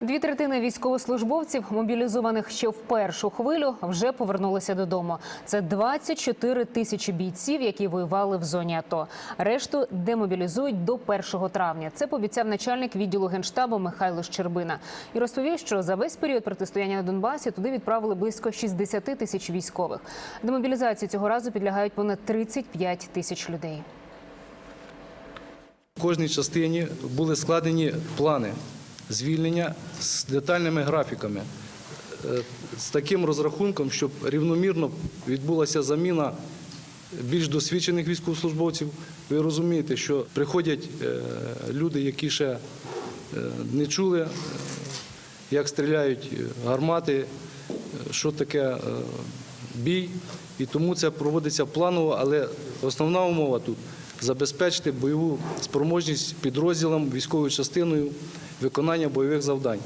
Дві третини військовослужбовців, мобілізованих ще в першу хвилю, вже повернулися додому. Це 24 тисячі бійців, які воювали в зоні АТО. Решту демобілізують до 1 травня. Це пообіцяв начальник відділу генштабу Михайло Щербина і розповів, що за весь період протистояння на Донбасі туди відправили близько 60 тисяч військових. Демобілізації цього разу підлягають понад 35 тисяч людей. В кожній частині були складені плани звільнення з детальними графіками, е, з таким розрахунком, щоб рівномірно відбулася заміна більш досвідчених військовослужбовців. Ви розумієте, що приходять е, люди, які ще е, не чули, як стріляють гармати, що таке бій. І тому це проводиться планово, але основна умова тут забезпечити бойову спроможність підрозділам, військовою частиною виконання бойових завдань.